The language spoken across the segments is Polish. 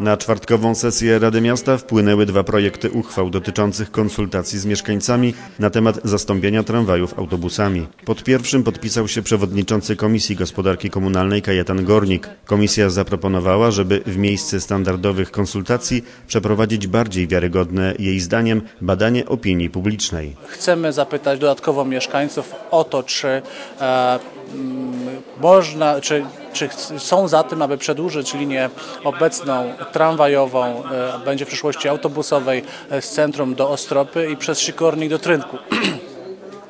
Na czwartkową sesję Rady Miasta wpłynęły dwa projekty uchwał dotyczących konsultacji z mieszkańcami na temat zastąpienia tramwajów autobusami. Pod pierwszym podpisał się przewodniczący Komisji Gospodarki Komunalnej Kajetan Gornik. Komisja zaproponowała, żeby w miejsce standardowych konsultacji przeprowadzić bardziej wiarygodne, jej zdaniem, badanie opinii publicznej. Chcemy zapytać dodatkowo mieszkańców o to, czy e, można, czy, czy są za tym, aby przedłużyć linię obecną tramwajową, e, będzie w przyszłości autobusowej e, z centrum do Ostropy i przez Sikornik do Trynku.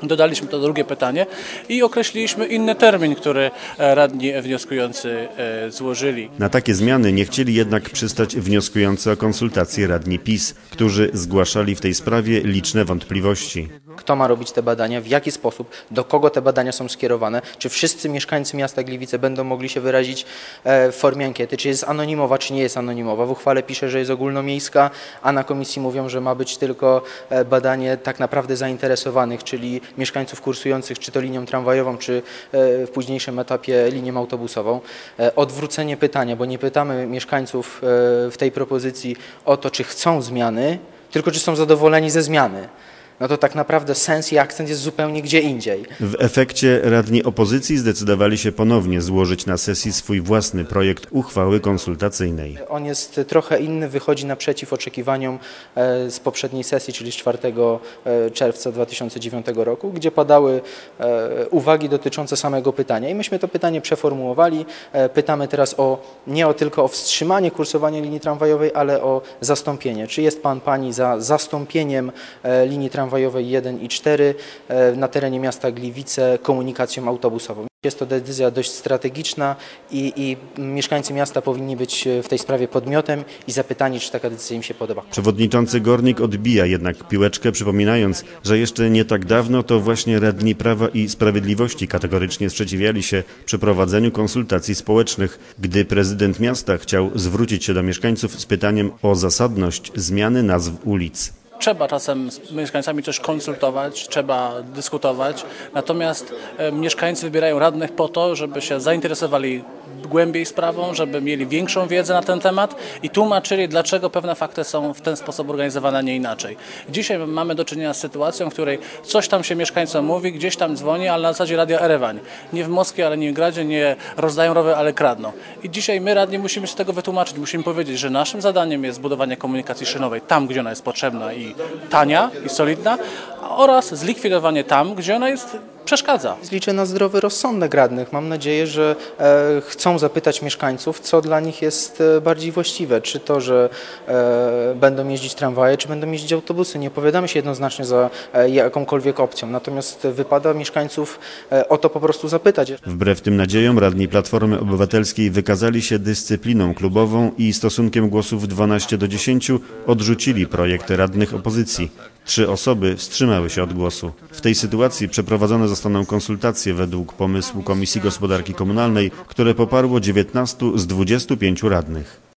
Dodaliśmy to drugie pytanie i określiliśmy inny termin, który e, radni wnioskujący e, złożyli. Na takie zmiany nie chcieli jednak przystać wnioskujący o konsultacje radni PiS, którzy zgłaszali w tej sprawie liczne wątpliwości. Kto ma robić te badania, w jaki sposób, do kogo te badania są skierowane, czy wszyscy mieszkańcy miasta Gliwice będą mogli się wyrazić e, w formie ankiety, czy jest anonimowa, czy nie jest anonimowa. W uchwale pisze, że jest ogólnomiejska, a na komisji mówią, że ma być tylko badanie tak naprawdę zainteresowanych, czyli mieszkańców kursujących czy to linią tramwajową, czy e, w późniejszym etapie linią autobusową. E, Odwrócenie pytania, bo nie pytamy mieszkańców e, w tej propozycji o to, czy chcą zmiany, tylko czy są zadowoleni ze zmiany no to tak naprawdę sens i akcent jest zupełnie gdzie indziej. W efekcie radni opozycji zdecydowali się ponownie złożyć na sesji swój własny projekt uchwały konsultacyjnej. On jest trochę inny, wychodzi naprzeciw oczekiwaniom e, z poprzedniej sesji, czyli z 4 e, czerwca 2009 roku, gdzie padały e, uwagi dotyczące samego pytania. I myśmy to pytanie przeformułowali. Pytamy teraz o nie o tylko o wstrzymanie kursowania linii tramwajowej, ale o zastąpienie. Czy jest pan, pani za zastąpieniem linii tramwajowej 1 i 4 e, na terenie miasta Gliwice komunikacją autobusową? Jest to decyzja dość strategiczna i, i mieszkańcy miasta powinni być w tej sprawie podmiotem i zapytani, czy taka decyzja im się podoba. Przewodniczący Gornik odbija jednak piłeczkę, przypominając, że jeszcze nie tak dawno to właśnie radni Prawa i Sprawiedliwości kategorycznie sprzeciwiali się przeprowadzeniu konsultacji społecznych, gdy prezydent miasta chciał zwrócić się do mieszkańców z pytaniem o zasadność zmiany nazw ulic. Trzeba czasem z mieszkańcami coś konsultować, trzeba dyskutować, natomiast e, mieszkańcy wybierają radnych po to, żeby się zainteresowali głębiej sprawą, żeby mieli większą wiedzę na ten temat i tłumaczyli, dlaczego pewne fakty są w ten sposób organizowane, a nie inaczej. Dzisiaj mamy do czynienia z sytuacją, w której coś tam się mieszkańcom mówi, gdzieś tam dzwoni, ale na zasadzie Radia Erewań. Nie w Moskwie, ale nie w Gradzie, nie rozdają rowy, ale kradną. I dzisiaj my radni musimy się tego wytłumaczyć, musimy powiedzieć, że naszym zadaniem jest budowanie komunikacji szynowej tam, gdzie ona jest potrzebna i tania i solidna, oraz zlikwidowanie tam, gdzie ona jest przeszkadza. Liczę na zdrowy rozsądek radnych. Mam nadzieję, że e, chcą zapytać mieszkańców, co dla nich jest e, bardziej właściwe. Czy to, że e, będą jeździć tramwaje, czy będą jeździć autobusy. Nie opowiadamy się jednoznacznie za e, jakąkolwiek opcją. Natomiast wypada mieszkańców e, o to po prostu zapytać. Wbrew tym nadziejom radni Platformy Obywatelskiej wykazali się dyscypliną klubową i stosunkiem głosów 12 do 10 odrzucili projekt radnych opozycji. Trzy osoby wstrzymały się od głosu. W tej sytuacji przeprowadzone zostaną konsultacje według pomysłu Komisji Gospodarki Komunalnej, które poparło 19 z 25 radnych.